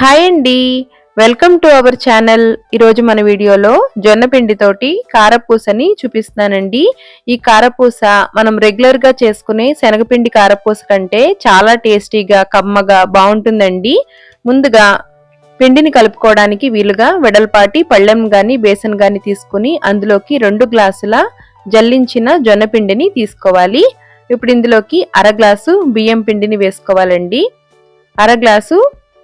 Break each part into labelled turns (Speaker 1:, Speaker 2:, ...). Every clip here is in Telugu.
Speaker 1: హాయ్ అండి. Welcome to our channel. ఈరోజు మన వీడియోలో జొన్న పిండితోటి కారపూసని చూపిస్తున్నానండి. ఈ కారపూస మనం రెగ్యులర్గా చేసుకునే శనగపిండి కారపూస కంటే చాలా టేస్టీగా కమ్మగా బాగుంటుందండి. ముందుగా పిండిని కలుపుకోవడానికి వీలుగా వెడల్పాటి పళ్ళెం కానీ బేసన్ కానీ తీసుకుని అందులోకి రెండు గ్లాసుల జల్లించిన జొన్న పిండిని తీసుకోవాలి. ఇప్పుడు ఇందులోకి అర గ్లాసు బియ్యం పిండిని వేసుకోవాలండి. అర గ్లాసు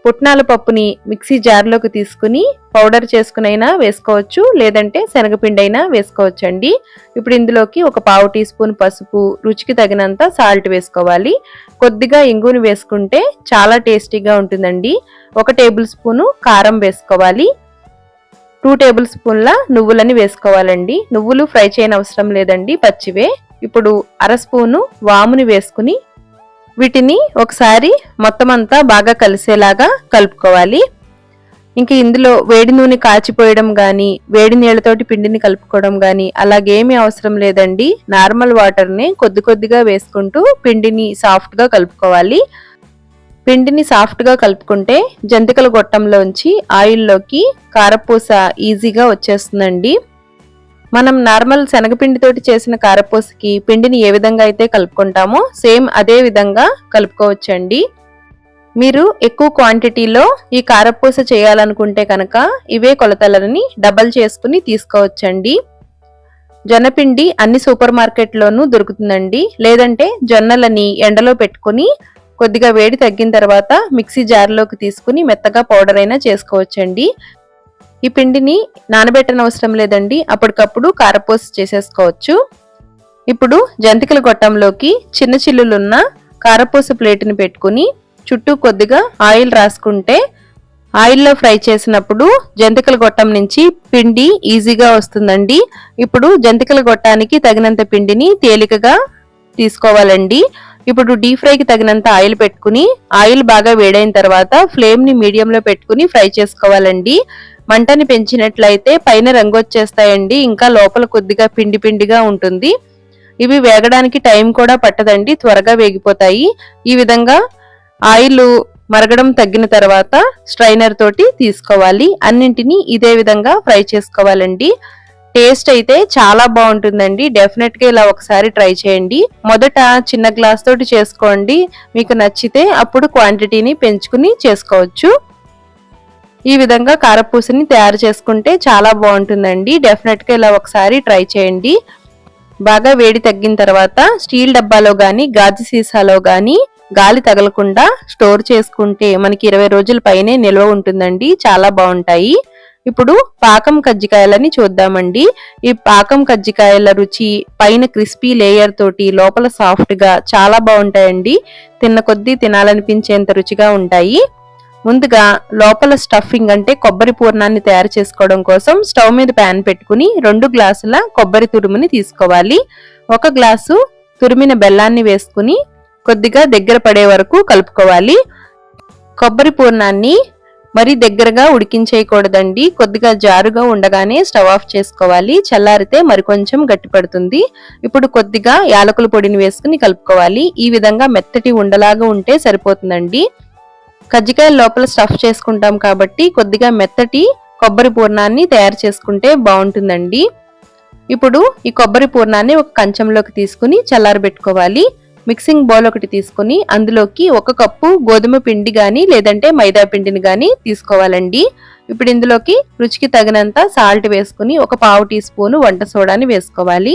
Speaker 1: పుట్నాల పప్పుని మిక్సీ జార్లోకి తీసుకుని పౌడర్ చేసుకునైనా వేసుకోవచ్చు లేదంటే శనగపిండి అయినా వేసుకోవచ్చు అండి ఇప్పుడు ఇందులోకి ఒక పావు టీ స్పూన్ పసుపు రుచికి తగినంత సాల్ట్ వేసుకోవాలి. కొద్దిగా ఇంగుని వేసుకుంటే చాలా టేస్టీగా ఉంటుందండి. ఒక టేబుల్ స్పూను కారం వేసుకోవాలి. టూ టేబుల్ స్పూన్ల నువ్వులని వేసుకోవాలండి. నువ్వులు ఫ్రై చేయని అవసరం లేదండి పచ్చివే. ఇప్పుడు అర స్పూను వాముని వేసుకుని వీటిని ఒకసారి మొత్తం అంతా బాగా కలిసేలాగా కలుపుకోవాలి. ఇంక ఇందులో వేడి నూనె కాచిపోయడం కానీ వేడి నీళ్ళతోటి పిండిని కలుపుకోవడం కానీ అలాగేమీ అవసరం లేదండి. నార్మల్ వాటర్ని కొద్ది కొద్దిగా వేసుకుంటూ పిండిని సాఫ్ట్గా కలుపుకోవాలి. పిండిని సాఫ్ట్గా కలుపుకుంటే జంతికల గొట్టంలోంచి ఆయిల్లోకి కారపూస ఈజీగా వచ్చేస్తుందండి. మనం నార్మల్ శనగపిండితోటి చేసిన కారపూసకి పిండిని ఏ విధంగా అయితే కలుపుకుంటామో సేమ్ అదే విధంగా కలుపుకోవచ్చండి. మీరు ఎక్కువ క్వాంటిటీలో ఈ కారపూస చేయాలనుకుంటే కనుక ఇవే కొలతలని డబల్ చేసుకుని తీసుకోవచ్చండి. జొన్నపిండి అన్ని సూపర్ మార్కెట్లోనూ దొరుకుతుందండి. లేదంటే జొన్నలని ఎండలో పెట్టుకుని కొద్దిగా వేడి తగ్గిన తర్వాత మిక్సీ జార్లోకి తీసుకుని మెత్తగా పౌడర్ అయినా చేసుకోవచ్చండి. ఈ పిండిని నానబెట్టనవసరం లేదండి. అప్పటికప్పుడు కారపూస చేసేసుకోవచ్చు. ఇప్పుడు జంతికల గొట్టంలోకి చిన్న చిల్లులున్న కారపూస ప్లేట్ని పెట్టుకుని చుట్టూ కొద్దిగా ఆయిల్ రాసుకుంటే ఆయిల్లో ఫ్రై చేసినప్పుడు జంతికల గొట్టం నుంచి పిండి ఈజీగా వస్తుందండి. ఇప్పుడు జంతికల గొట్టానికి తగినంత పిండిని తేలికగా తీసుకోవాలండి. ఇప్పుడు డీప్ ఫ్రైకి తగినంత ఆయిల్ పెట్టుకుని ఆయిల్ బాగా వేడైన తర్వాత ఫ్లేమ్ని మీడియంలో పెట్టుకుని ఫ్రై చేసుకోవాలండి. మంటని పెంచినట్లయితే పైన రంగు వచ్చేస్తాయండి ఇంకా లోపల కొద్దిగా పిండి పిండిగా ఉంటుంది. ఇవి వేగడానికి టైం కూడా పట్టదండి. త్వరగా వేగిపోతాయి. ఈ విధంగా ఆయిల్ మరగడం తగ్గిన తర్వాత స్ట్రైనర్ తోటి తీసుకోవాలి. అన్నింటినీ ఇదే విధంగా ఫ్రై చేసుకోవాలండి. టేస్ట్ అయితే చాలా బాగుంటుందండి. డెఫినెట్గా ఇలా ఒకసారి ట్రై చేయండి. మొదట చిన్న గ్లాస్ తోటి చేసుకోండి. మీకు నచ్చితే అప్పుడు క్వాంటిటీని పెంచుకుని చేసుకోవచ్చు. ఈ విధంగా కారపూసని తయారు చేసుకుంటే చాలా బాగుంటుందండి. డెఫినెట్గా ఇలా ఒకసారి ట్రై చేయండి. బాగా వేడి తగ్గిన తర్వాత స్టీల్ డబ్బాలో కానీ గాజు సీసాలో కానీ గాలి తగలకుండా స్టోర్ చేసుకుంటే మనకి ఇరవై రోజుల పైనే నిల్వ ఉంటుందండి. చాలా బాగుంటాయి. ఇప్పుడు పాకం కజ్జికాయలని చూద్దామండి. ఈ పాకం కజ్జికాయల రుచి పైన క్రిస్పీ లేయర్ తోటి లోపల సాఫ్ట్గా చాలా బాగుంటాయండి. తిన్న కొద్దీ తినాలనిపించేంత రుచిగా ఉంటాయి. ముందుగా లోపల స్టఫింగ్ అంటే కొబ్బరి పూర్ణాన్ని తయారు చేసుకోవడం కోసం స్టవ్ మీద ప్యాన్ పెట్టుకుని రెండు గ్లాసుల కొబ్బరి తురుముని తీసుకోవాలి. ఒక గ్లాసు తురిమిన బెల్లాన్ని వేసుకుని కొద్దిగా దగ్గర పడే వరకు కలుపుకోవాలి. కొబ్బరి పూర్ణాన్ని మరి దగ్గరగా ఉడికించేయకూడదండి. కొద్దిగా జారుగా ఉండగానే స్టవ్ ఆఫ్ చేసుకోవాలి. చల్లారితే మరికొంచెం గట్టిపడుతుంది ఇప్పుడు కొద్దిగా యాలకుల పొడిని వేసుకుని కలుపుకోవాలి. ఈ విధంగా మెత్తటి ఉండలాగా ఉంటే సరిపోతుందండి. కజ్జికాయ లోపల స్టఫ్ చేసుకుంటాం కాబట్టి కొద్దిగా మెత్తటి కొబ్బరి పూర్ణాన్ని తయారు చేసుకుంటే బాగుంటుందండి. ఇప్పుడు ఈ కొబ్బరి పూర్ణాన్ని ఒక కంచంలోకి తీసుకుని చల్లారబెట్టుకోవాలి మిక్సింగ్ బౌల్ ఒకటి తీసుకుని అందులోకి ఒక కప్పు గోధుమ పిండి కానీ లేదంటే మైదా పిండిని కానీ తీసుకోవాలండి. ఇప్పుడు ఇందులోకి రుచికి తగినంత సాల్ట్ వేసుకుని ఒక పావు టీ స్పూను వంట సోడాని వేసుకోవాలి.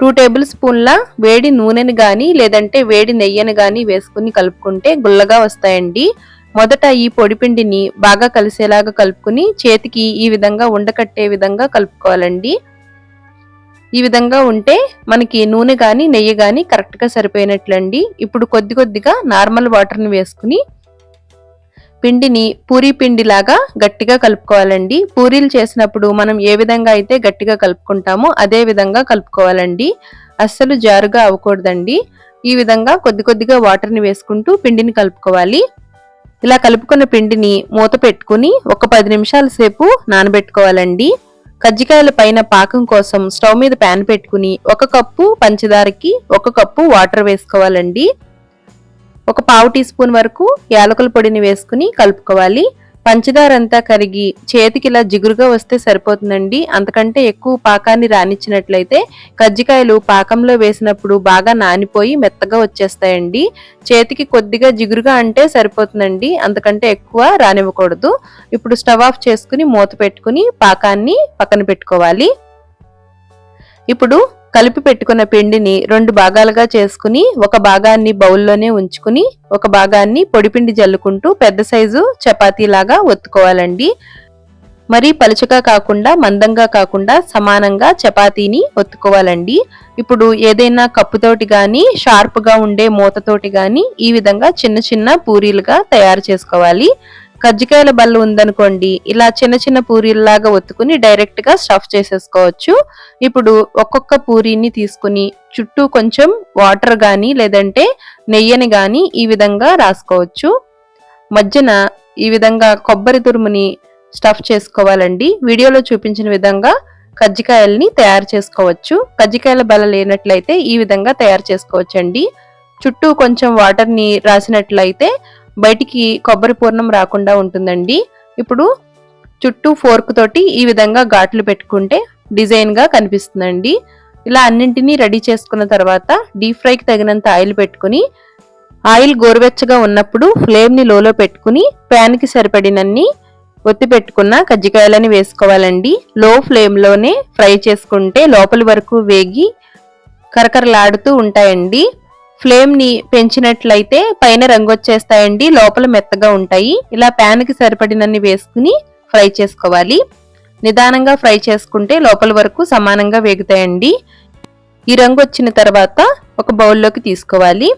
Speaker 1: టూ టేబుల్ స్పూన్ల వేడి నూనెని కానీ లేదంటే వేడి నెయ్యని కానీ వేసుకుని కలుపుకుంటే గుల్లగా వస్తాయండి. మొదట ఈ పొడి పిండిని బాగా కలిసేలాగా కలుపుకుని చేతికి ఈ విధంగా ఉండకట్టే విధంగా కలుపుకోవాలండి. ఈ విధంగా ఉంటే మనకి నూనె కానీ నెయ్యి కానీ కరెక్ట్గా సరిపోయినట్లండి. ఇప్పుడు కొద్ది కొద్దిగా నార్మల్ వాటర్ని వేసుకుని పిండిని పూరీ పిండిలాగా గట్టిగా కలుపుకోవాలండి. పూరీలు చేసినప్పుడు మనం ఏ విధంగా అయితే గట్టిగా కలుపుకుంటామో అదే విధంగా కలుపుకోవాలండి. అస్సలు జారుగా అవ్వకూడదండి. ఈ విధంగా కొద్ది కొద్దిగా వాటర్ని వేసుకుంటూ పిండిని కలుపుకోవాలి. ఇలా కలుపుకున్న పిండిని మూత పెట్టుకుని ఒక పది నిమిషాల సేపు నానబెట్టుకోవాలండి. కజ్జికాయల పైన పాకం కోసం స్టవ్ మీద ప్యాన్ పెట్టుకుని ఒక కప్పు పంచదారకి ఒక కప్పు వాటర్ వేసుకోవాలండి. ఒక పావు టీ స్పూన్ వరకు యాలకుల పొడిని వేసుకుని కలుపుకోవాలి. పంచదార అంతా కరిగి చేతికి ఇలా జిగురుగా వస్తే సరిపోతుందండి. అంతకంటే ఎక్కువ పాకాన్ని రానిచ్చినట్లయితే కజ్జికాయలు పాకంలో వేసినప్పుడు బాగా నానిపోయి మెత్తగా వచ్చేస్తాయండి. చేతికి కొద్దిగా జిగురుగా అంటే సరిపోతుందండి. అంతకంటే ఎక్కువ రానివ్వకూడదు. ఇప్పుడు స్టవ్ ఆఫ్ చేసుకుని మూత పెట్టుకుని పాకాన్ని పక్కన పెట్టుకోవాలి. ఇప్పుడు కలిపి పెట్టుకున్న పిండిని రెండు భాగాలుగా చేసుకుని ఒక భాగాన్ని బౌల్లోనే ఉంచుకుని ఒక భాగాన్ని పొడిపిండి జల్లుకుంటూ పెద్ద సైజు చపాతీలాగా ఒత్తుకోవాలండి. మరీ పలుచగా కాకుండా మందంగా కాకుండా సమానంగా చపాతీని ఒత్తుకోవాలండి. ఇప్పుడు ఏదైనా కప్పుతోటి కానీ షార్ప్గా ఉండే మూతతోటి కానీ ఈ విధంగా చిన్న చిన్న పూరీలుగా తయారు చేసుకోవాలి. కజ్జికాయల బల్ల ఉందనుకోండి ఇలా చిన్న చిన్న పూరీల్లాగా ఒత్తుకుని డైరెక్ట్గా స్టఫ్ చేసేసుకోవచ్చు. ఇప్పుడు ఒక్కొక్క పూరీని తీసుకుని చుట్టూ కొంచెం వాటర్ కానీ లేదంటే నెయ్యని కానీ ఈ విధంగా రాసుకోవచ్చు. మధ్యన ఈ విధంగా కొబ్బరి తురుముని స్టఫ్ చేసుకోవాలండి. వీడియోలో చూపించిన విధంగా కజ్జికాయల్ని తయారు చేసుకోవచ్చు. కజ్జికాయల బల లేనట్లయితే ఈ విధంగా తయారు చేసుకోవచ్చండి. చుట్టూ కొంచెం వాటర్ని రాసినట్లయితే బయటికి కొబ్బరి పూర్ణం రాకుండా ఉంటుందండి. ఇప్పుడు చుట్టూ ఫోర్క్ తోటి ఈ విధంగా ఘాట్లు పెట్టుకుంటే డిజైన్గా కనిపిస్తుందండి. ఇలా అన్నింటినీ రెడీ చేసుకున్న తర్వాత డీప్ ఫ్రైకి తగినంత ఆయిల్ పెట్టుకుని ఆయిల్ గోరువెచ్చగా ఉన్నప్పుడు ఫ్లేమ్ని లోలో పెట్టుకుని ప్యాన్కి సరిపడినన్ని ఒత్తి పెట్టుకున్న కజ్జికాయలని వేసుకోవాలండి. లో ఫ్లేమ్లోనే ఫ్రై చేసుకుంటే లోపలి వరకు వేగి కరకరలాడుతూ ఉంటాయండి. ఫ్లేమ్ని పెంచినట్లయితే పైన రంగు వచ్చేస్తాయండి లోపల మెత్తగా ఉంటాయి. ఇలా ప్యాన్కి సరిపడినన్ని వేసుకుని ఫ్రై చేసుకోవాలి. నిదానంగా ఫ్రై చేసుకుంటే లోపల వరకు సమానంగా వేగుతాయండి. ఈ రంగు వచ్చిన తర్వాత ఒక బౌల్లోకి తీసుకోవాలి.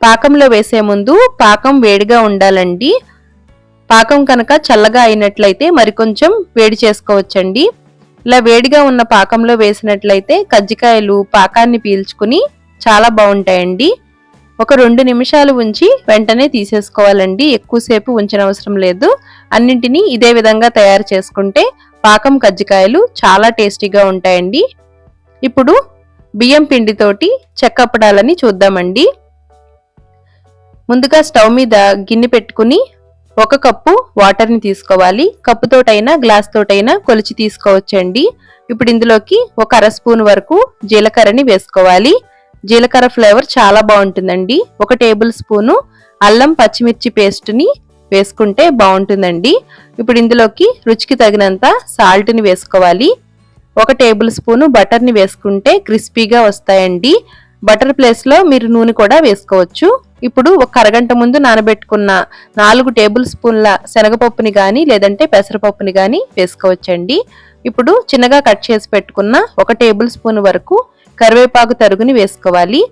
Speaker 1: పాకంలో వేసే ముందు పాకం వేడిగా ఉండాలండి. పాకం కనుక చల్లగా అయినట్లయితే మరికొంచెం వేడి చేసుకోవచ్చండి. ఇలా వేడిగా ఉన్న పాకంలో వేసినట్లయితే కజ్జికాయలు పాకాన్ని పీల్చుకుని చాలా బాగుంటాయండి. ఒక రెండు నిమిషాలు ఉంచి వెంటనే తీసేసుకోవాలండి. ఎక్కువసేపు ఉంచనవసరం లేదు. అన్నింటినీ ఇదే విధంగా తయారు చేసుకుంటే పాకం కజ్జికాయలు చాలా టేస్టీగా ఉంటాయండి. ఇప్పుడు బియ్యం పిండితోటి చెక్కప్పడాలని చూద్దామండి. ముందుగా స్టవ్ మీద గిన్నె పెట్టుకుని ఒక కప్పు వాటర్ని తీసుకోవాలి. కప్పుతోటైనా గ్లాస్ తోటైనా కొలిచి తీసుకోవచ్చండి. ఇప్పుడు ఇందులోకి ఒక అర స్పూన్ వరకు జీలకర్రని వేసుకోవాలి. జీలకర్ర ఫ్లేవర్ చాలా బాగుంటుందండి. ఒక టేబుల్ స్పూను అల్లం పచ్చిమిర్చి పేస్ట్ని వేసుకుంటే బాగుంటుందండి. ఇప్పుడు ఇందులోకి రుచికి తగినంత సాల్ట్ని వేసుకోవాలి. ఒక టేబుల్ స్పూను బటర్ని వేసుకుంటే క్రిస్పీగా వస్తాయండి. బటర్ ప్లేస్లో మీరు నూనె కూడా వేసుకోవచ్చు. ఇప్పుడు ఒక అరగంట ముందు నానబెట్టుకున్న నాలుగు టేబుల్ స్పూన్ల శనగపప్పుని కానీ లేదంటే పెసరపప్పుని కానీ వేసుకోవచ్చండి. ఇప్పుడు చిన్నగా కట్ చేసి పెట్టుకున్న ఒక టేబుల్ స్పూన్ వరకు కరివేపాకు తరుగుని వేసుకోవాలి.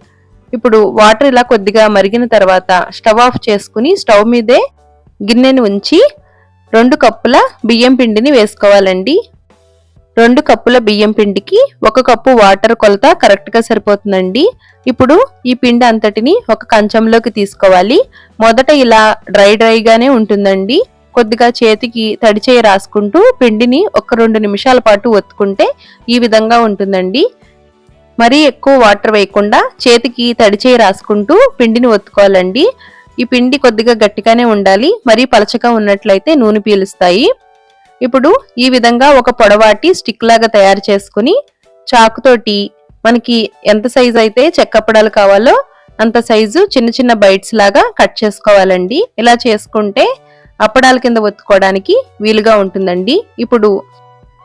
Speaker 1: ఇప్పుడు వాటర్ ఇలా కొద్దిగా మరిగిన తర్వాత స్టవ్ ఆఫ్ చేసుకుని స్టవ్ మీదే గిన్నెని ఉంచి రెండు కప్పుల బియ్యం పిండిని వేసుకోవాలండి. రెండు కప్పుల బియ్యం పిండికి ఒక కప్పు వాటర్ కొలత కరెక్ట్గా సరిపోతుందండి. ఇప్పుడు ఈ పిండి అంతటిని ఒక కంచంలోకి తీసుకోవాలి. మొదట ఇలా డ్రై డ్రైగానే ఉంటుందండి. కొద్దిగా చేతికి తడిచేయి రాసుకుంటూ పిండిని ఒక రెండు నిమిషాల పాటు ఒత్తుకుంటే ఈ విధంగా ఉంటుందండి. మరీ ఎక్కువ వాటర్ వేయకుండా చేతికి తడిచేయి రాసుకుంటూ పిండిని ఒత్తుకోవాలండి. ఈ పిండి కొద్దిగా గట్టిగానే ఉండాలి. మరీ పలచగా ఉన్నట్లయితే నూనె పీలుస్తాయి. ఇప్పుడు ఈ విధంగా ఒక పొడవాటి స్టిక్ లాగా తయారు చేసుకుని చాకుతోటి మనకి ఎంత సైజు అయితే చెక్కప్పడాలు కావాలో అంత సైజు చిన్న చిన్న బైట్స్ లాగా కట్ చేసుకోవాలండి. ఇలా చేసుకుంటే అప్పడాల కింద ఒత్తుకోవడానికి వీలుగా ఉంటుందండి. ఇప్పుడు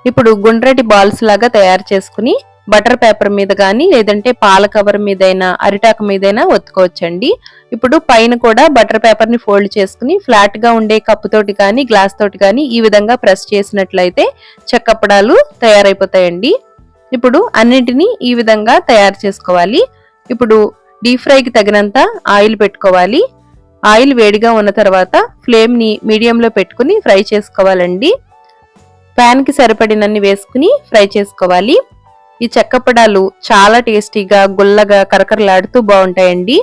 Speaker 1: ఇప్పుడు గుండ్రటి బాల్స్ లాగా తయారు చేసుకుని బటర్ పేపర్ మీద కానీ లేదంటే పాల కవర్ మీదైనా అరిటాకు మీదైనా ఒత్తుకోవచ్చండి. ఇప్పుడు పైన కూడా బటర్ పేపర్ని ఫోల్డ్ చేసుకుని ఫ్లాట్గా ఉండే కప్పు తోటి కానీ గ్లాస్ తోటి కానీ ఈ విధంగా ప్రెస్ చేసినట్లయితే చెక్కప్పడాలు తయారైపోతాయండి. ఇప్పుడు అన్నింటినీ ఈ విధంగా తయారు చేసుకోవాలి. ఇప్పుడు డీప్ ఫ్రైకి తగినంత ఆయిల్ పెట్టుకోవాలి. ఆయిల్ వేడిగా ఉన్న తర్వాత ఫ్లేమ్ని మీడియంలో పెట్టుకుని ఫ్రై చేసుకోవాలండి. ప్యాన్కి సరిపడినన్ని వేసుకుని ఫ్రై చేసుకోవాలి. ఈ చెక్కపడాలు చాలా టేస్టీగా గుల్లగా కరకరలాడుతూ బాగుంటాయండి.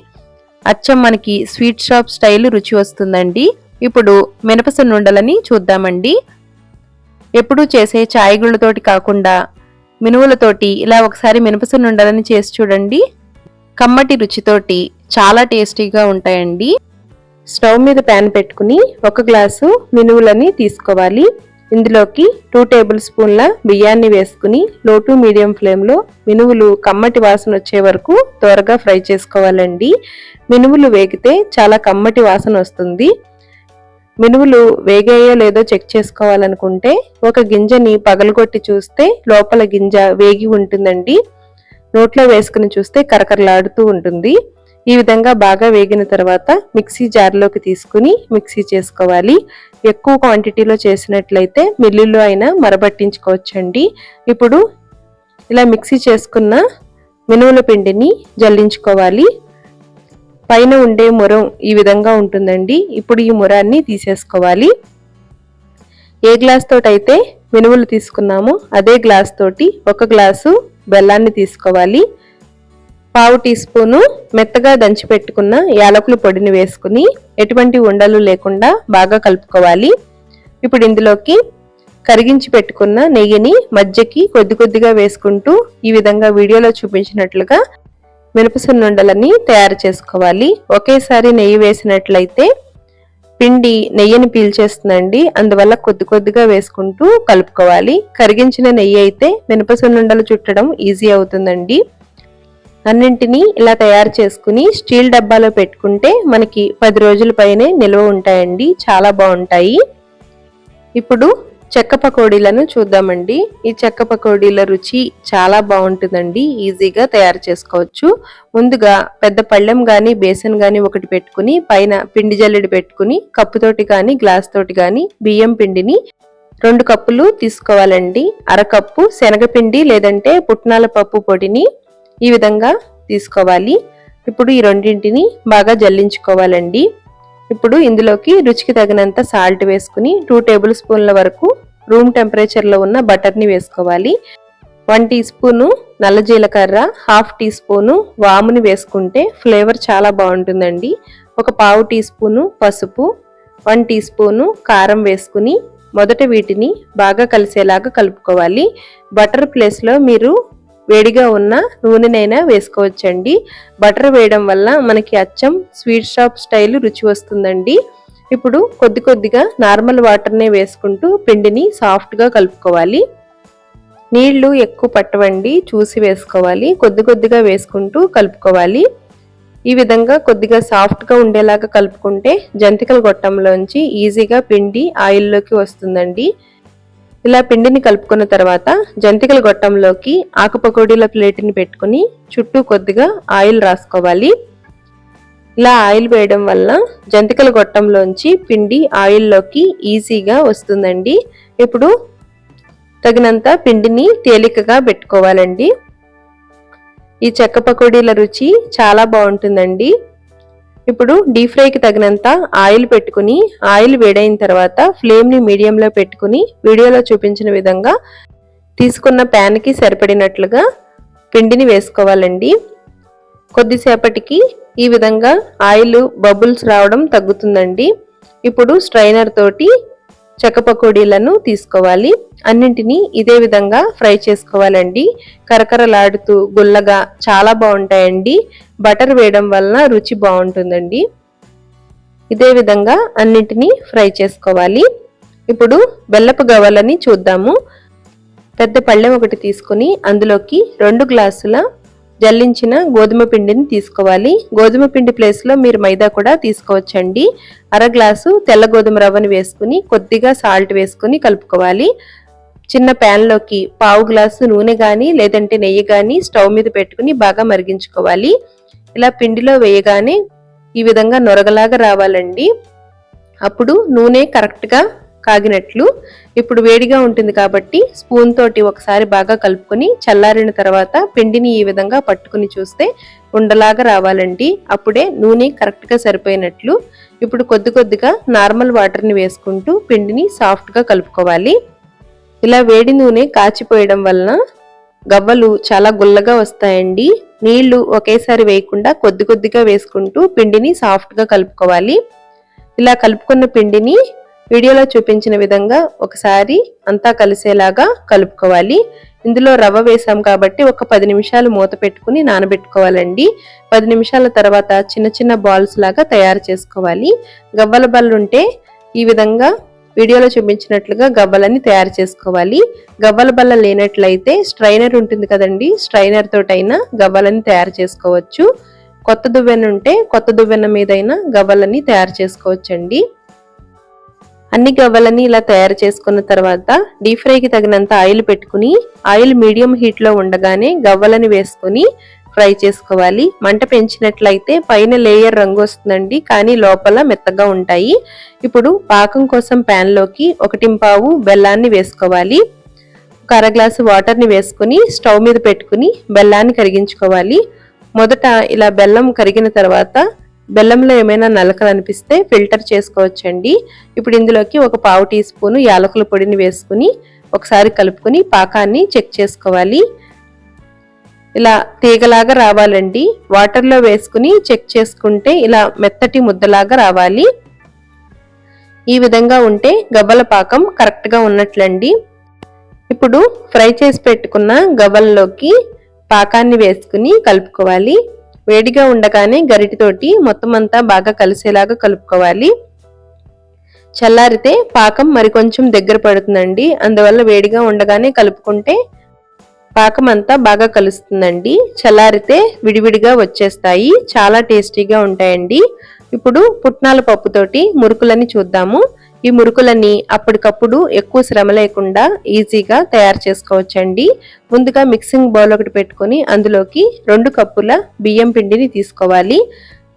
Speaker 1: అచ్చం మనకి స్వీట్ షాప్ స్టైల్ రుచి వస్తుందండి. ఇప్పుడు మినపసనుండలని చూద్దామండి. ఎప్పుడూ చేసే చాయగుళ్ళతోటి కాకుండా మినువులతోటి ఇలా ఒకసారి మినపసనుండలని చేసి చూడండి. కమ్మటి రుచితోటి చాలా టేస్టీగా ఉంటాయండి. స్టవ్ మీద ప్యాన్ పెట్టుకుని ఒక గ్లాసు మినువులని తీసుకోవాలి. ఇందులోకి టూ టేబుల్ స్పూన్ల బియ్యాన్ని వేసుకుని లో టు మీడియం ఫ్లేమ్లో మినువులు కమ్మటి వాసన వచ్చే వరకు త్వరగా ఫ్రై చేసుకోవాలండి. మినువులు వేగితే చాలా కమ్మటి వాసన వస్తుంది. మినువులు వేగాయో లేదో చెక్ చేసుకోవాలనుకుంటే ఒక గింజని పగలగొట్టి చూస్తే లోపల గింజ వేగి ఉంటుందండి. నోట్లో వేసుకుని చూస్తే కరకరలాడుతూ ఉంటుంది. ఈ విధంగా బాగా వేగిన తర్వాత మిక్సీ జార్లోకి తీసుకుని మిక్సీ చేసుకోవాలి. ఎక్కువ క్వాంటిటీలో చేసినట్లయితే మిల్లులో అయినా మరబట్టించుకోవచ్చండి. ఇప్పుడు ఇలా మిక్సీ చేసుకున్న మినుముల పిండిని జల్లించుకోవాలి. పైన ఉండే మురం ఈ విధంగా ఉంటుందండి. ఇప్పుడు ఈ మురాన్ని తీసేసుకోవాలి. ఏ గ్లాస్ తోటైతే అయితే మినుములు తీసుకున్నామో అదే గ్లాస్ తోటి ఒక గ్లాసు బెల్లాన్ని తీసుకోవాలి. పావు టీ స్పూను మెత్తగా దంచి పెట్టుకున్న యాలకుల పొడిని వేసుకుని ఎటువంటి ఉండలు లేకుండా బాగా కలుపుకోవాలి. ఇప్పుడు ఇందులోకి కరిగించి పెట్టుకున్న నెయ్యిని మధ్యకి కొద్ది కొద్దిగా వేసుకుంటూ ఈ విధంగా వీడియోలో చూపించినట్లుగా మినపసున్నుండలని తయారు చేసుకోవాలి. ఒకేసారి నెయ్యి వేసినట్లయితే పిండి నెయ్యిని పీల్చేస్తుందండి. అందువల్ల కొద్ది కొద్దిగా వేసుకుంటూ కలుపుకోవాలి. కరిగించిన నెయ్యి అయితే మినపసున్నుండలు చుట్టడం ఈజీ అవుతుందండి. అన్నింటినీ ఇలా తయారు చేసుకుని స్టీల్ డబ్బాలో పెట్టుకుంటే మనకి పది రోజుల పైనే నిల్వ ఉంటాయండి. చాలా బాగుంటాయి. ఇప్పుడు చెక్క పకోడీలను చూద్దామండి. ఈ చెక్క పకోడీల రుచి చాలా బాగుంటుందండి. ఈజీగా తయారు చేసుకోవచ్చు. ముందుగా పెద్ద పళ్ళెం కానీ బేసన్ కానీ ఒకటి పెట్టుకుని పైన పిండి జల్లెడి పెట్టుకుని కప్పుతోటి కానీ గ్లాస్ తోటి కానీ బియ్యం పిండిని రెండు కప్పులు తీసుకోవాలండి. అరకప్పు శనగపిండి లేదంటే పుట్నాల పప్పు పొడిని ఈ విధంగా తీసుకోవాలి. ఇప్పుడు ఈ రెండింటిని బాగా జల్లించుకోవాలండి. ఇప్పుడు ఇందులోకి రుచికి తగినంత సాల్ట్ వేసుకుని టూ టేబుల్ స్పూన్ల వరకు రూమ్ టెంపరేచర్లో ఉన్న బటర్ని వేసుకోవాలి. వన్ టీ స్పూను నల్ల జీలకర్ర హాఫ్ టీ స్పూను వాముని వేసుకుంటే ఫ్లేవర్ చాలా బాగుంటుందండి. ఒక పావు టీ స్పూను పసుపు వన్ టీ స్పూను కారం వేసుకుని మొదట వీటిని బాగా కలిసేలాగా కలుపుకోవాలి. బటర్ ప్లేస్లో మీరు వేడిగా ఉన్న నూనెనైనా వేసుకోవచ్చండి. బటర్ వేయడం వల్ల మనకి అచ్చం స్వీట్ షాప్ స్టైల్ రుచి వస్తుందండి. ఇప్పుడు కొద్ది కొద్దిగా నార్మల్ వాటర్నే వేసుకుంటూ పిండిని సాఫ్ట్గా కలుపుకోవాలి. నీళ్ళు ఎక్కువ పట్టవండి చూసి వేసుకోవాలి. కొద్ది కొద్దిగా వేసుకుంటూ కలుపుకోవాలి. ఈ విధంగా కొద్దిగా సాఫ్ట్గా ఉండేలాగా కలుపుకుంటే జంతికల గొట్టంలోంచి ఈజీగా పిండి ఆయిల్లోకి వస్తుందండి. ఇలా పిండిని కలుపుకున్న తర్వాత జంతికల గొట్టంలోకి ఆకుపకోడీల ప్లేట్ని పెట్టుకుని చుట్టూ కొద్దిగా ఆయిల్ రాసుకోవాలి. ఇలా ఆయిల్ వేయడం వల్ల జంతికల గొట్టంలోంచి పిండి ఆయిల్లోకి ఈజీగా వస్తుందండి. ఇప్పుడు తగినంత పిండిని తేలికగా పెట్టుకోవాలండి. ఈ చెక్క పకోడీల రుచి చాలా బాగుంటుందండి. ఇప్పుడు డీప్ ఫ్రైకి తగినంత ఆయిల్ పెట్టుకుని ఆయిల్ వేడైన తర్వాత ఫ్లేమ్ని మీడియంలో పెట్టుకుని వీడియోలో చూపించిన విధంగా తీసుకున్న ప్యాన్కి సరిపడినట్లుగా పిండిని వేసుకోవాలండి. కొద్దిసేపటికి ఈ విధంగా ఆయిల్ బబుల్స్ రావడం తగ్గుతుందండి. ఇప్పుడు స్ట్రైనర్ తోటి చెక్క పకోడీలను తీసుకోవాలి. అన్నింటినీ ఇదే విధంగా ఫ్రై చేసుకోవాలండి. కరకరలాడుతూ గుల్లగా చాలా బాగుంటాయండి. బటర్ వేయడం వలన రుచి బాగుంటుందండి. ఇదే విధంగా అన్నింటినీ ఫ్రై చేసుకోవాలి. ఇప్పుడు బెల్లపు గవ్వలని చూద్దాము. పెద్ద పళ్ళెం ఒకటి తీసుకుని అందులోకి రెండు గ్లాసుల జల్లించిన గోధుమ పిండిని తీసుకోవాలి. గోధుమ పిండి ప్లేస్లో మీరు మైదా కూడా తీసుకోవచ్చండి. అర గ్లాసు తెల్ల గోధుమ రవ్వను వేసుకుని కొద్దిగా సాల్ట్ వేసుకుని కలుపుకోవాలి. చిన్న ప్యాన్లోకి పావు గ్లాసు నూనె కానీ లేదంటే నెయ్యి కానీ స్టవ్ మీద పెట్టుకుని బాగా మరిగించుకోవాలి. ఇలా పిండిలో వేయగానే ఈ విధంగా నొరగలాగా రావాలండి. అప్పుడు నూనె కరెక్ట్గా కాగినట్లు. ఇప్పుడు వేడిగా ఉంటుంది కాబట్టి స్పూన్ తోటి ఒకసారి బాగా కలుపుకొని చల్లారిన తర్వాత పిండిని ఈ విధంగా పట్టుకుని చూస్తే ఉండలాగా రావాలండి. అప్పుడే నూనె కరెక్ట్గా సరిపోయినట్లు. ఇప్పుడు కొద్ది కొద్దిగా నార్మల్ వాటర్ని వేసుకుంటూ పిండిని సాఫ్ట్గా కలుపుకోవాలి. ఇలా వేడి నూనె కాచిపోయడం వలన గవ్వలు చాలా గుల్లగా వస్తాయండి. నీళ్ళు ఒకేసారి వేయకుండా కొద్ది కొద్దిగా వేసుకుంటూ పిండిని సాఫ్ట్గా కలుపుకోవాలి. ఇలా కలుపుకున్న పిండిని వీడియోలో చూపించిన విధంగా ఒకసారి అంతా కలిసేలాగా కలుపుకోవాలి. ఇందులో రవ్వ వేసాం కాబట్టి ఒక పది నిమిషాలు మూత పెట్టుకుని నానబెట్టుకోవాలండి. పది నిమిషాల తర్వాత చిన్న చిన్న బాల్స్ లాగా తయారు చేసుకోవాలి. గవ్వల బల్లు ఉంటే ఈ విధంగా వీడియోలో చూపించినట్లుగా గవ్వలని తయారు చేసుకోవాలి. గవ్వల బల్ల లేనట్లయితే స్ట్రైనర్ ఉంటుంది కదండి స్ట్రైనర్ తోటైనా గవ్వలని తయారు చేసుకోవచ్చు. కొత్త దువ్వెన ఉంటే కొత్త దువ్వెన మీదైనా గవ్వలని తయారు చేసుకోవచ్చండి. అన్ని గవ్వలని ఇలా తయారు చేసుకున్న తర్వాత డీప్ ఫ్రైకి తగినంత ఆయిల్ పెట్టుకుని ఆయిల్ మీడియం హీట్లో ఉండగానే గవ్వలని వేసుకుని ఫ్రై చేసుకోవాలి. మంట పెంచినట్లయితే పైన లేయర్ రంగు వస్తుందండి కానీ లోపల మెత్తగా ఉంటాయి. ఇప్పుడు పాకం కోసం లోకి ఒకటి పావు బెల్లాన్ని వేసుకోవాలి. ఒక అర గ్లాసు వాటర్ని వేసుకుని స్టవ్ మీద పెట్టుకుని బెల్లాన్ని కరిగించుకోవాలి. మొదట ఇలా బెల్లం కరిగిన తర్వాత బెల్లంలో ఏమైనా నలకలు అనిపిస్తే ఫిల్టర్ చేసుకోవచ్చండి. ఇప్పుడు ఇందులోకి ఒక పావు టీ స్పూన్ యాలకుల పొడిని వేసుకుని ఒకసారి కలుపుకొని పాకాన్ని చెక్ చేసుకోవాలి. ఇలా తీగలాగా రావాలండి. వాటర్లో వేసుకుని చెక్ చేసుకుంటే ఇలా మెత్తటి ముద్దలాగా రావాలి. ఈ విధంగా ఉంటే గవ్వల పాకం కరెక్ట్గా ఉన్నట్లండి. ఇప్పుడు ఫ్రై చేసి పెట్టుకున్న గవ్వల్లోకి పాకాన్ని వేసుకుని కలుపుకోవాలి. వేడిగా ఉండగానే గరిటితోటి మొత్తం అంతా బాగా కలిసేలాగా కలుపుకోవాలి. చల్లారితే పాకం మరికొంచెం దగ్గర పడుతుందండి. అందువల్ల వేడిగా ఉండగానే కలుపుకుంటే పాకం అంతా బాగా కలుస్తుందండి. చల్లారితే విడివిడిగా వచ్చేస్తాయి. చాలా టేస్టీగా ఉంటాయండి. ఇప్పుడు పుట్నాల పప్పుతోటి మురుకులని చూద్దాము. ఈ మురుకులని అప్పటికప్పుడు ఎక్కువ శ్రమ లేకుండా ఈజీగా తయారు చేసుకోవచ్చండి. ముందుగా మిక్సింగ్ బౌల్ ఒకటి పెట్టుకొని అందులోకి రెండు కప్పుల బియ్యం పిండిని తీసుకోవాలి.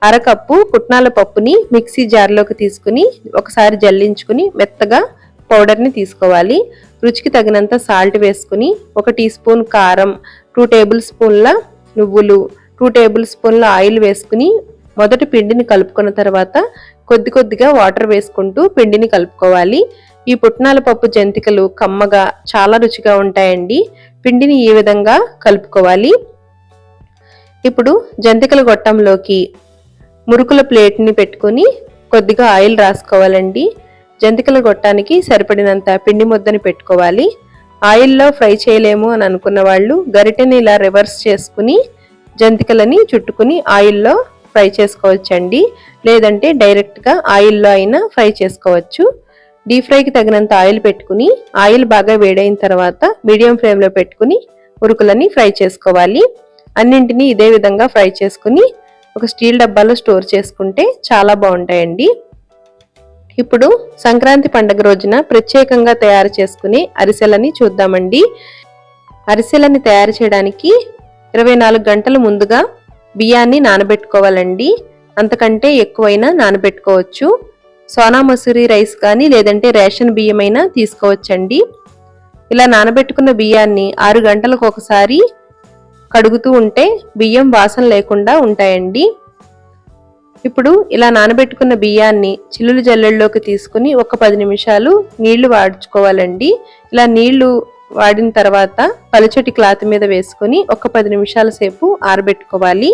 Speaker 1: అరకప్పు పుట్నాల పప్పుని మిక్సీ జార్లోకి తీసుకుని ఒకసారి జల్లించుకుని మెత్తగా పౌడర్ని తీసుకోవాలి. రుచికి తగినంత సాల్ట్ వేసుకుని ఒక టీ స్పూన్ కారం టూ టేబుల్ స్పూన్ల నువ్వులు టూ టేబుల్ స్పూన్ల ఆయిల్ వేసుకుని మొదటి పిండిని కలుపుకున్న తర్వాత కొద్ది కొద్దిగా వాటర్ వేసుకుంటూ పిండిని కలుపుకోవాలి. ఈ పుట్నాల పప్పు జంతికలు కమ్మగా చాలా రుచిగా ఉంటాయండి. పిండిని ఈ విధంగా కలుపుకోవాలి. ఇప్పుడు జంతికల గొట్టంలోకి మురుకుల ప్లేట్ని పెట్టుకుని కొద్దిగా ఆయిల్ రాసుకోవాలండి. జంతికల గొట్టానికి సరిపడినంత పిండి ముద్దని పెట్టుకోవాలి. ఆయిల్లో ఫ్రై చేయలేము అని అనుకున్న వాళ్ళు గరిటెని ఇలా రివర్స్ చేసుకుని జంతికలని చుట్టుకుని ఆయిల్లో ఫ్రై చేసుకోవచ్చండి. లేదంటే డైరెక్ట్గా ఆయిల్లో అయినా ఫ్రై చేసుకోవచ్చు. డీప్ ఫ్రైకి తగినంత ఆయిల్ పెట్టుకుని ఆయిల్ బాగా వేడైన తర్వాత మీడియం ఫ్లేమ్లో పెట్టుకుని ఉరుకులని ఫ్రై చేసుకోవాలి. అన్నింటినీ ఇదే విధంగా ఫ్రై చేసుకుని ఒక స్టీల్ డబ్బాలో స్టోర్ చేసుకుంటే చాలా బాగుంటాయండి. ఇప్పుడు సంక్రాంతి పండుగ రోజున ప్రత్యేకంగా తయారు చేసుకునే అరిసెలని చూద్దామండి. అరిసెలని తయారు చేయడానికి ఇరవై నాలుగు గంటల ముందుగా బియ్యాన్ని నానబెట్టుకోవాలండి. అంతకంటే ఎక్కువైనా నానబెట్టుకోవచ్చు. సోనా మసూరి రైస్ కానీ లేదంటే రేషన్ బియ్యమైనా తీసుకోవచ్చండి. ఇలా నానబెట్టుకున్న బియ్యాన్ని ఆరు గంటలకు ఒకసారి కడుగుతూ ఉంటే బియ్యం వాసన లేకుండా ఉంటాయండి. ఇప్పుడు ఇలా నానబెట్టుకున్న బియ్యాన్ని చిల్లులు జల్లెల్లోకి తీసుకుని ఒక పది నిమిషాలు నీళ్ళు వాడుచుకోవాలండి. ఇలా నీళ్ళు వాడిన తర్వాత పలుచటి క్లాత్ మీద వేసుకొని ఒక పది నిమిషాల సేపు ఆరబెట్టుకోవాలి.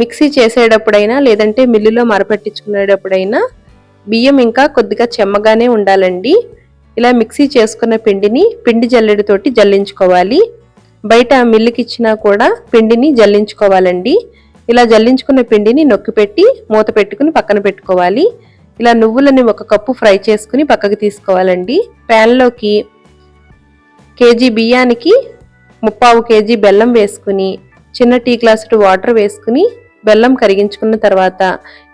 Speaker 1: మిక్సీ చేసేటప్పుడైనా లేదంటే మిల్లులో మరపట్టించుకునేటప్పుడైనా బియ్యం ఇంకా కొద్దిగా చెమ్మగానే ఉండాలండి. ఇలా మిక్సీ చేసుకున్న పిండిని పిండి జల్లెడతోటి జల్లించుకోవాలి. బయట మిల్లుకి ఇచ్చినా కూడా పిండిని జల్లించుకోవాలండి. ఇలా జల్లించుకున్న పిండిని నొక్కిపెట్టి మూత పెట్టుకుని పక్కన పెట్టుకోవాలి. ఇలా నువ్వులని ఒక కప్పు ఫ్రై చేసుకుని పక్కకి తీసుకోవాలండి. ప్యాన్లోకి కేజీ బియ్యానికి ముప్పావు కేజీ బెల్లం వేసుకుని చిన్న టీ గ్లాసుడు వాటర్ వేసుకుని బెల్లం కరిగించుకున్న తర్వాత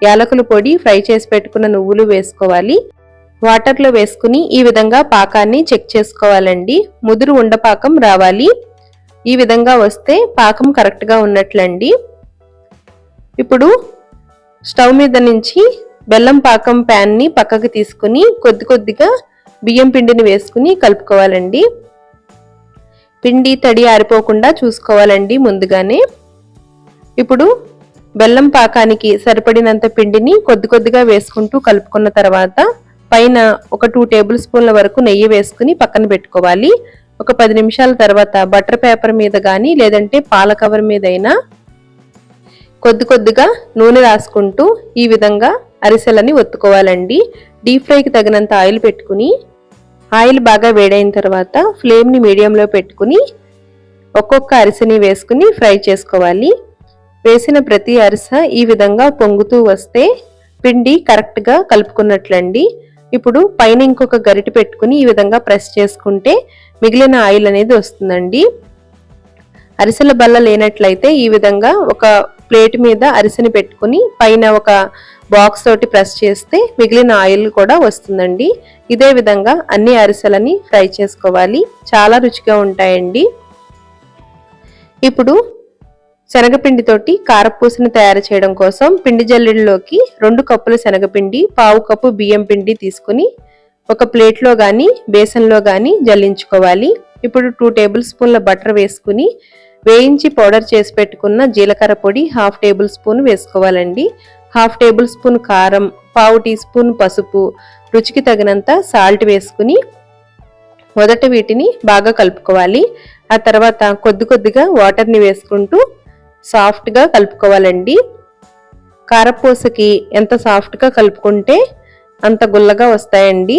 Speaker 1: యాలకుల పొడి ఫ్రై చేసి పెట్టుకున్న నువ్వులు వేసుకోవాలి. వాటర్లో వేసుకుని ఈ విధంగా పాకాన్ని చెక్ చేసుకోవాలండి. ముదురు ఉండపాకం రావాలి. ఈ విధంగా వస్తే పాకం కరెక్ట్గా ఉన్నట్లండి. ఇప్పుడు స్టవ్ మీద నుంచి బెల్లం పాకం ప్యాన్ని పక్కకు తీసుకుని కొద్ది కొద్దిగా బియ్యం పిండిని వేసుకుని కలుపుకోవాలండి. పిండి తడి ఆరిపోకుండా చూసుకోవాలండి ముందుగానే. ఇప్పుడు బెల్లం పాకానికి సరిపడినంత పిండిని కొద్ది కొద్దిగా వేసుకుంటూ కలుపుకున్న తర్వాత పైన ఒక టూ టేబుల్ స్పూన్ల వరకు నెయ్యి వేసుకుని పక్కన పెట్టుకోవాలి. ఒక పది నిమిషాల తర్వాత బటర్ పేపర్ మీద కానీ లేదంటే పాల కవర్ మీద అయినా కొద్ది కొద్దిగా నూనె రాసుకుంటూ ఈ విధంగా అరిసెలని ఒత్తుకోవాలండి. డీప్ ఫ్రైకి తగినంత ఆయిల్ పెట్టుకుని ఆయిల్ బాగా వేడైన తర్వాత ఫ్లేమ్ని మీడియంలో పెట్టుకుని ఒక్కొక్క అరిసెని వేసుకుని ఫ్రై చేసుకోవాలి. వేసిన ప్రతి అరిస ఈ విధంగా పొంగుతూ వస్తే పిండి కరెక్ట్గా కలుపుకున్నట్లండి. ఇప్పుడు పైన ఇంకొక గరిటె పెట్టుకుని ఈ విధంగా ప్రెస్ చేసుకుంటే మిగిలిన ఆయిల్ అనేది వస్తుందండి. అరిసెల బల్ల లేనట్లయితే ఈ విధంగా ఒక ప్లేట్ మీద అరిసెని పెట్టుకుని పైన ఒక బాక్స్ తోటి ప్రెస్ చేస్తే మిగిలిన ఆయిల్ కూడా వస్తుందండి. ఇదే విధంగా అన్ని అరిసెలని ఫ్రై చేసుకోవాలి. చాలా రుచిగా ఉంటాయండి. ఇప్పుడు శనగపిండితోటి కారపూసను తయారు చేయడం కోసం పిండి జల్లెడలోకి రెండు కప్పుల శనగపిండి పావు కప్పు బియ్యం పిండి తీసుకుని ఒక ప్లేట్లో కానీ బేసన్లో కానీ జల్లించుకోవాలి. ఇప్పుడు టూ టేబుల్ స్పూన్ల బటర్ వేసుకుని వేయించి పౌడర్ చేసి పెట్టుకున్న జీలకర్ర పొడి హాఫ్ టేబుల్ స్పూన్ వేసుకోవాలండి. హాఫ్ టేబుల్ స్పూన్ కారం పావు టీ స్పూన్ పసుపు రుచికి తగినంత సాల్ట్ వేసుకుని మొదట వీటిని బాగా కలుపుకోవాలి. ఆ తర్వాత కొద్ది కొద్దిగా వాటర్ని వేసుకుంటూ సాఫ్ట్గా కలుపుకోవాలండి. కారపూసకి ఎంత సాఫ్ట్గా కలుపుకుంటే అంత గుల్లగా వస్తాయండి.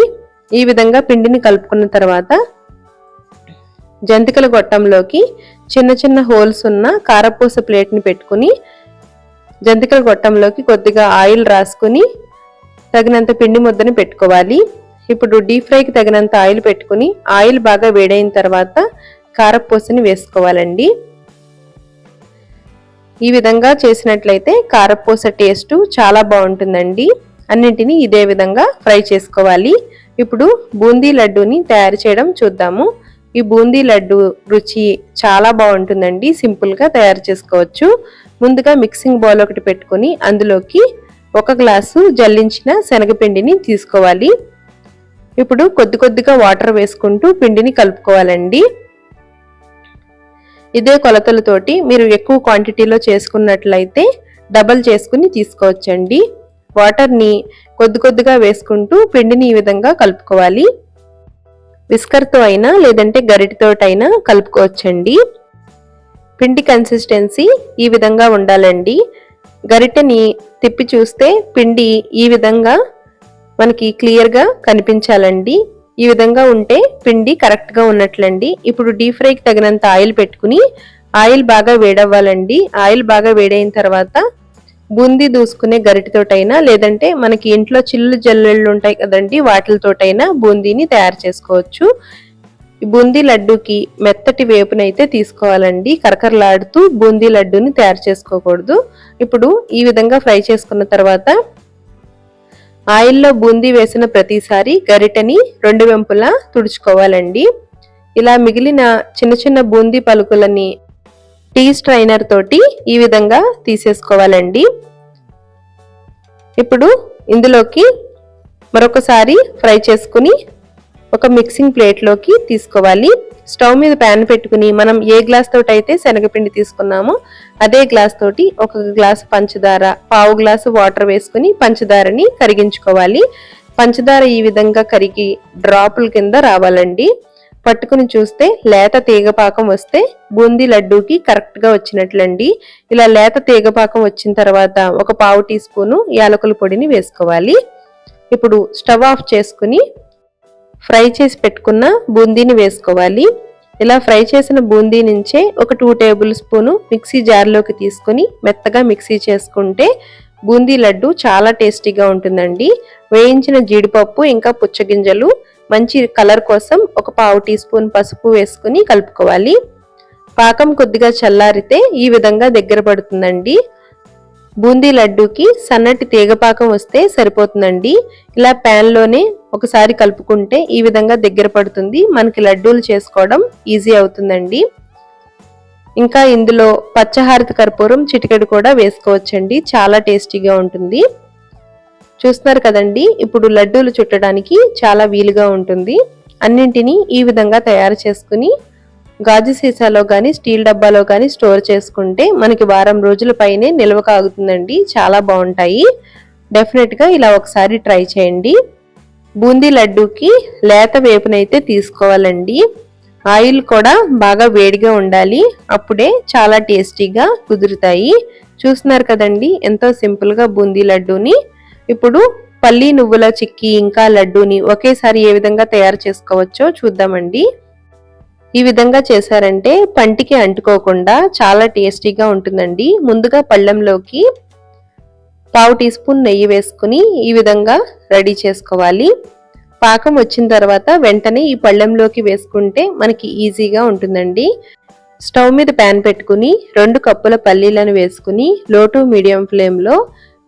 Speaker 1: ఈ విధంగా పిండిని కలుపుకున్న తర్వాత జంతికల గొట్టంలోకి చిన్న చిన్న హోల్స్ ఉన్న కారపూస ప్లేట్ని పెట్టుకుని జంతికల గొట్టంలోకి కొద్దిగా ఆయిల్ రాసుకుని తగినంత పిండి ముద్దని పెట్టుకోవాలి. ఇప్పుడు డీప్ ఫ్రైకి తగినంత ఆయిల్ పెట్టుకుని ఆయిల్ బాగా వేడైన తర్వాత కారపూసని వేసుకోవాలండి. ఈ విధంగా చేసినట్లయితే కారపూస టేస్ట్ చాలా బాగుంటుందండి. అన్నింటినీ ఇదే విధంగా ఫ్రై చేసుకోవాలి. ఇప్పుడు బూందీ లడ్డూని తయారు చేయడం చూద్దాము. ఈ బూందీ లడ్డు రుచి చాలా బాగుంటుందండి. సింపుల్గా తయారు చేసుకోవచ్చు. ముందుగా మిక్సింగ్ బౌల్ ఒకటి పెట్టుకొని అందులోకి ఒక గ్లాసు జల్లించిన శనగపిండిని తీసుకోవాలి. ఇప్పుడు కొద్ది కొద్దిగా వాటర్ వేసుకుంటూ పిండిని కలుపుకోవాలండి. ఇదే కొలతలతోటి మీరు ఎక్కువ క్వాంటిటీలో చేసుకున్నట్లయితే డబల్ చేసుకుని తీసుకోవచ్చండి. వాటర్ని కొద్ది కొద్దిగా వేసుకుంటూ పిండిని ఈ విధంగా కలుపుకోవాలి. విస్కర్తో అయినా లేదంటే గరిటితోటైనా కలుపుకోవచ్చండి. పిండి కన్సిస్టెన్సీ ఈ విధంగా ఉండాలండి. గరిటెని తిప్పి చూస్తే పిండి ఈ విధంగా మనకి క్లియర్గా కనిపించాలండి. ఈ విధంగా ఉంటే పిండి కరెక్ట్గా ఉన్నట్లండి. ఇప్పుడు డీప్ ఫ్రైకి తగినంత ఆయిల్ పెట్టుకుని ఆయిల్ బాగా వేడవ్వాలండి. ఆయిల్ బాగా వేడైన తర్వాత బూందీ దూసుకునే గరిటతోటైనా లేదంటే మనకి ఇంట్లో చిల్లు జల్లెళ్ళు ఉంటాయి కదండి వాటితోటైనా బూందీని తయారు చేసుకోవచ్చు. బూందీ లడ్డూకి మెత్తటి వేపునైతే తీసుకోవాలండి. కరకరలాడుతూ బూందీ లడ్డూని తయారు చేసుకోకూడదు. ఇప్పుడు ఈ విధంగా ఫ్రై చేసుకున్న తర్వాత ఆయిల్లో బూందీ వేసిన ప్రతిసారి గరిటని రెండు వెంపులా తుడుచుకోవాలండి. ఇలా మిగిలిన చిన్న చిన్న బూందీ పలుకులని టీ స్ట్రైనర్ తోటి ఈ విధంగా తీసేసుకోవాలండి. ఇప్పుడు ఇందులోకి మరొకసారి ఫ్రై చేసుకుని ఒక మిక్సింగ్ ప్లేట్లోకి తీసుకోవాలి. స్టవ్ మీద ప్యాన్ పెట్టుకుని మనం ఏ గ్లాస్ తోటి అయితే శనగపిండి తీసుకున్నామో అదే గ్లాస్ తోటి ఒక గ్లాస్ పంచదార పావు గ్లాసు వాటర్ వేసుకుని పంచదారని కరిగించుకోవాలి. పంచదార ఈ విధంగా కరిగి డ్రాపుల కింద రావాలండి. పట్టుకుని చూస్తే లేత తీగపాకం వస్తే బూందీ లడ్డూకి కరెక్ట్గా వచ్చినట్లండి. ఇలా లేత తీగపాకం వచ్చిన తర్వాత ఒక పావు టీ స్పూను యాలకుల పొడిని వేసుకోవాలి. ఇప్పుడు స్టవ్ ఆఫ్ చేసుకుని ఫ్రై చేసి పెట్టుకున్న బూందీని వేసుకోవాలి. ఇలా ఫ్రై చేసిన బూందీ నుంచే ఒక టూ టేబుల్ స్పూను మిక్సీ జార్లోకి తీసుకుని మెత్తగా మిక్సీ చేసుకుంటే బూందీ లడ్డు చాలా టేస్టీగా ఉంటుందండి. వేయించిన జీడిపప్పు ఇంకా పుచ్చగింజలు మంచి కలర్ కోసం ఒక పావు టీ స్పూన్ పసుపు వేసుకుని కలుపుకోవాలి. పాకం కొద్దిగా చల్లారితే ఈ విధంగా దగ్గర పడుతుందండి. బూందీ లడ్డూకి సన్నటి తీగపాకం వస్తే సరిపోతుందండి. ఇలా ప్యాన్లోనే ఒకసారి కలుపుకుంటే ఈ విధంగా దగ్గర పడుతుంది. మనకి లడ్డూలు చేసుకోవడం ఈజీ అవుతుందండి. ఇంకా ఇందులో పచ్చహారతి కర్పూరం చిటికెడు కూడా వేసుకోవచ్చండి. చాలా టేస్టీగా ఉంటుంది. చూస్తున్నారు కదండి ఇప్పుడు లడ్డూలు చుట్టడానికి చాలా వీలుగా ఉంటుంది. అన్నింటినీ ఈ విధంగా తయారు చేసుకుని గాజు సీసాలో కానీ స్టీల్ డబ్బాలో కానీ స్టోర్ చేసుకుంటే మనకి వారం రోజుల పైనే నిల్వ కాగుతుందండి. చాలా బాగుంటాయి. డెఫినెట్గా ఇలా ఒకసారి ట్రై చేయండి. బూందీ లడ్డూకి లేత వేపునైతే తీసుకోవాలండి. ఆయిల్ కూడా బాగా వేడిగా ఉండాలి. అప్పుడే చాలా టేస్టీగా కుదురుతాయి. చూస్తున్నారు కదండి ఎంతో సింపుల్గా బూందీ లడ్డూని. ఇప్పుడు పల్లి నువ్వుల చిక్కీ ఇంకా లడ్డూని ఒకేసారి ఏ విధంగా తయారు చేసుకోవచ్చో చూద్దామండి. ఈ విధంగా చేశారంటే పంటికి అంటుకోకుండా చాలా టేస్టీగా ఉంటుందండి. ముందుగా పళ్ళెంలోకి పావు టీ స్పూన్ నెయ్యి వేసుకుని ఈ విధంగా రెడీ చేసుకోవాలి. పాకం వచ్చిన తర్వాత వెంటనే ఈ పళ్ళెంలోకి వేసుకుంటే మనకి ఈజీగా ఉంటుందండి. స్టవ్ మీద ప్యాన్ పెట్టుకుని రెండు కప్పుల పల్లీలను వేసుకుని లో టు మీడియం ఫ్లేమ్లో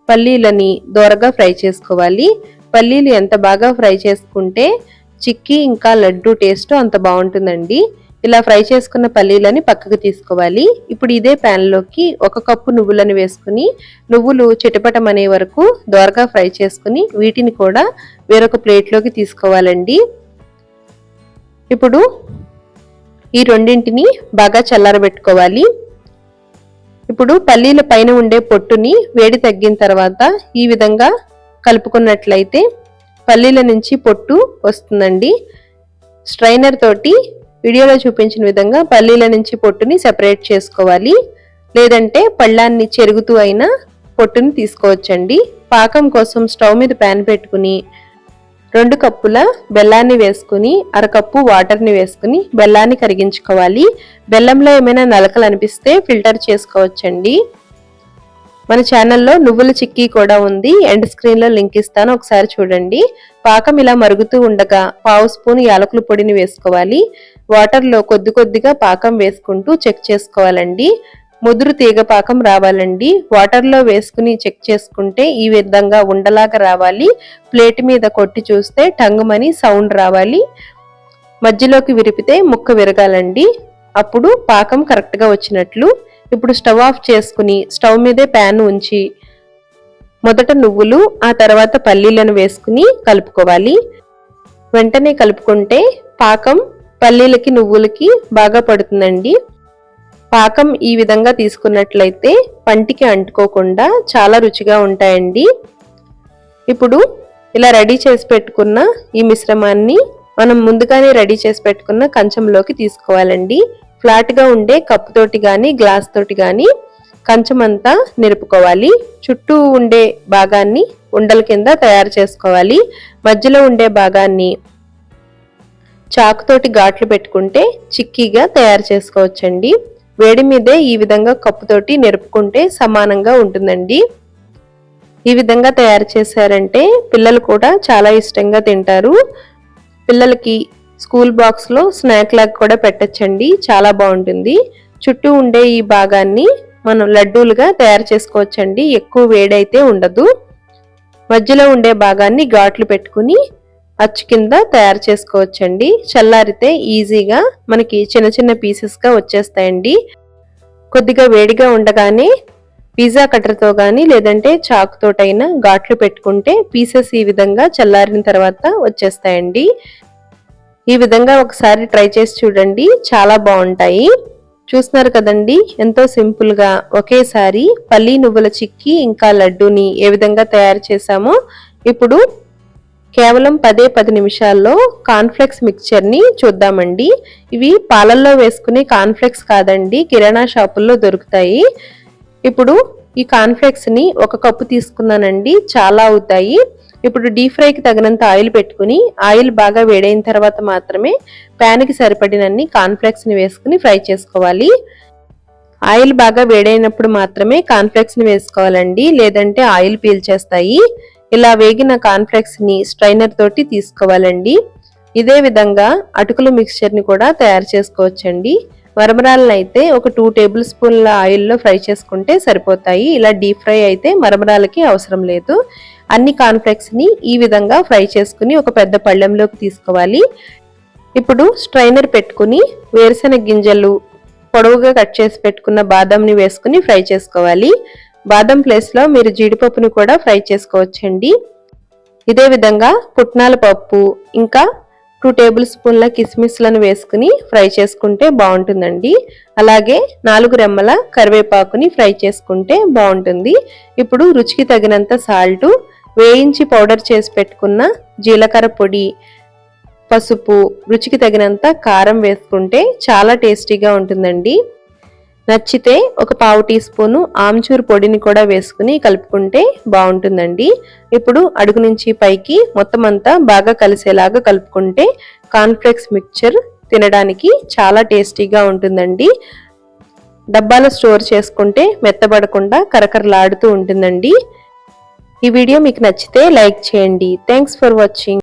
Speaker 1: పల్లీలని దోరగా ఫ్రై చేసుకోవాలి. పల్లీలు ఎంత బాగా ఫ్రై చేసుకుంటే చిక్కీ ఇంకా లడ్డు టేస్ట్ అంత బాగుంటుందండి. ఇలా ఫ్రై చేసుకున్న పల్లీలని పక్కకు తీసుకోవాలి. ఇప్పుడు ఇదే ప్యాన్లోకి ఒక కప్పు నువ్వులను వేసుకుని నువ్వులు చిటపటమనే వరకు దోరగా ఫ్రై చేసుకుని వీటిని కూడా వేరొక ప్లేట్లోకి తీసుకోవాలండి. ఇప్పుడు ఈ రెండింటిని బాగా చల్లారబెట్టుకోవాలి. ఇప్పుడు పల్లీల పైన ఉండే పొట్టుని వేడి తగ్గిన తర్వాత ఈ విధంగా కలుపుకున్నట్లయితే పల్లీల నుంచి పొట్టు వస్తుందండి. స్ట్రైనర్ తోటి వీడియోలో చూపించిన విధంగా పల్లీల నుంచి పొట్టుని సెపరేట్ చేసుకోవాలి. లేదంటే పళ్ళాన్ని చెరుగుతూ అయినా పొట్టుని తీసుకోవచ్చండి. పాకం కోసం స్టవ్ మీద ప్యాన్ పెట్టుకుని రెండు కప్పుల బెల్లాన్ని వేసుకుని అరకప్పు వాటర్ని వేసుకుని బెల్లాన్ని కరిగించుకోవాలి. బెల్లంలో ఏమైనా నలకలు అనిపిస్తే ఫిల్టర్ చేసుకోవచ్చండి. మన ఛానల్లో నువ్వుల చిక్కీ కూడా ఉంది. ఎండ్ స్క్రీన్లో లింక్ ఇస్తాను. ఒకసారి చూడండి. పాకం ఇలా మరుగుతూ ఉండగా పావు స్పూన్ యాలకుల పొడిని వేసుకోవాలి. వాటర్లో కొద్ది కొద్దిగా పాకం వేసుకుంటూ చెక్ చేసుకోవాలండి. ముదురు తీగ పాకం రావాలండి. వాటర్లో వేసుకుని చెక్ చేసుకుంటే ఈ విధంగా ఉండలాగా రావాలి. ప్లేట్ మీద కొట్టి చూస్తే టంగుమని సౌండ్ రావాలి. మధ్యలోకి విరిపితే ముక్క విరగాలండి. అప్పుడు పాకం కరెక్ట్గా వచ్చినట్లు ఇప్పుడు స్టవ్ ఆఫ్ చేసుకుని స్టవ్ మీదే ప్యాన్ ఉంచి మొదట నువ్వులు ఆ తర్వాత పల్లీలను వేసుకుని కలుపుకోవాలి. వెంటనే కలుపుకుంటే పాకం పల్లీలకి నువ్వులకి బాగా పడుతుందండి. పాకం ఈ విధంగా తీసుకున్నట్లయితే పంటికి అంటుకోకుండా చాలా రుచిగా ఉంటాయండి. ఇప్పుడు ఇలా రెడీ చేసి పెట్టుకున్న ఈ మిశ్రమాన్ని మనం ముందుగానే రెడీ చేసి పెట్టుకున్న కంచంలోకి తీసుకోవాలండి. ఫ్లాట్గా ఉండే కప్పు తోటి కానీ గ్లాస్ తోటి కానీ కంచమంతా నిరుపుకోవాలి చుట్టూ ఉండే భాగాన్ని ఉండల కింద తయారు చేసుకోవాలి. మధ్యలో ఉండే భాగాన్ని చాకుతోటి ఘాట్లు పెట్టుకుంటే చిక్కీగా తయారు చేసుకోవచ్చండి. వేడి మీదే ఈ విధంగా కప్పుతోటి నిరుపుకుంటే సమానంగా ఉంటుందండి. ఈ విధంగా తయారు చేశారంటే పిల్లలు కూడా చాలా ఇష్టంగా తింటారు. పిల్లలకి స్కూల్ బాక్స్లో స్నాక్ లాగా కూడా పెట్టచ్చండి. చాలా బాగుంటుంది. చుట్టూ ఉండే ఈ భాగాన్ని మనం లడ్డూలుగా తయారు చేసుకోవచ్చండి. ఎక్కువ వేడైతే ఉండదు. మధ్యలో ఉండే భాగాన్ని ఘాట్లు పెట్టుకుని అచ్చు కింద తయారు చేసుకోవచ్చండి. చల్లారితే ఈజీగా మనకి చిన్న చిన్న పీసెస్గా వచ్చేస్తాయండి. కొద్దిగా వేడిగా ఉండగానే పిజ్జా కట్టర్తో కానీ లేదంటే చాకుతోటైనా ఘాట్లు పెట్టుకుంటే పీసెస్ ఈ విధంగా చల్లారిన తర్వాత వచ్చేస్తాయండి. ఈ విధంగా ఒకసారి ట్రై చేసి చూడండి. చాలా బాగుంటాయి. చూస్తున్నారు కదండి? ఎంతో సింపుల్గా ఒకేసారి పల్లి నువ్వుల చిక్కి ఇంకా లడ్డూని ఏ విధంగా తయారు చేసామో ఇప్పుడు కేవలం పదే పది నిమిషాల్లో కాన్ఫ్లెక్స్ మిక్చర్ని చూద్దామండి. ఇవి పాలల్లో వేసుకునే కాన్ఫ్లెక్స్ కాదండి కిరాణా షాపుల్లో దొరుకుతాయి. ఇప్పుడు ఈ కాన్ఫ్లెక్స్ని ఒక కప్పు తీసుకున్నానండి. చాలా అవుతాయి. ఇప్పుడు డీప్ ఫ్రైకి తగినంత ఆయిల్ పెట్టుకుని ఆయిల్ బాగా వేడైన తర్వాత మాత్రమే ప్యాన్కి సరిపడినన్ని కాన్ఫ్లెక్స్ని వేసుకుని ఫ్రై చేసుకోవాలి. ఆయిల్ బాగా వేడైనప్పుడు మాత్రమే కాన్ఫ్లెక్స్ని వేసుకోవాలండి. లేదంటే ఆయిల్ పీల్చేస్తాయి. ఇలా వేగిన కాన్ఫ్లెక్స్ని స్ట్రైనర్ తోటి తీసుకోవాలండి. ఇదే విధంగా అటుకుల మిక్స్చర్ని కూడా తయారు చేసుకోవచ్చండి. మరమరాలను అయితే ఒక టూ టేబుల్ స్పూన్ల ఆయిల్లో ఫ్రై చేసుకుంటే సరిపోతాయి. ఇలా డీప్ ఫ్రై అయితే మరమరాలకి అవసరం లేదు. అన్ని కాన్ఫ్లెక్స్ని ఈ విధంగా ఫ్రై చేసుకుని ఒక పెద్ద పళ్ళెంలోకి తీసుకోవాలి. ఇప్పుడు స్ట్రైనర్ పెట్టుకుని వేరుశెనగ గింజలు పొడవుగా కట్ చేసి పెట్టుకున్న బాదంని వేసుకుని ఫ్రై చేసుకోవాలి. బాదం ప్లేస్లో మీరు జీడిపప్పుని కూడా ఫ్రై చేసుకోవచ్చండి. ఇదే విధంగా పుట్నాల పప్పు ఇంకా టూ టేబుల్ స్పూన్ల కిస్మిస్లను వేసుకుని ఫ్రై చేసుకుంటే బాగుంటుందండి. అలాగే నాలుగు రెమ్మల కరివేపాకుని ఫ్రై చేసుకుంటే బాగుంటుంది. ఇప్పుడు రుచికి తగినంత సాల్టు వేయించి పౌడర్ చేసి పెట్టుకున్న జీలకర్ర పొడి పసుపు రుచికి తగినంత కారం వేసుకుంటే చాలా టేస్టీగా ఉంటుందండి. నచ్చితే ఒక పావు టీ స్పూను ఆమ్చూర్ పొడిని కూడా వేసుకుని కలుపుకుంటే బాగుంటుందండి. ఇప్పుడు అడుగు నుంచి పైకి మొత్తం అంతా బాగా కలిసేలాగా కలుపుకుంటే కాన్ఫ్లెక్స్ మిక్చర్ తినడానికి చాలా టేస్టీగా ఉంటుందండి. డబ్బాలో స్టోర్ చేసుకుంటే మెత్తబడకుండా కరకరలాడుతూ ఉంటుందండి. ఈ వీడియో మీకు నచ్చితే లైక్ చేయండి. Thanks for watching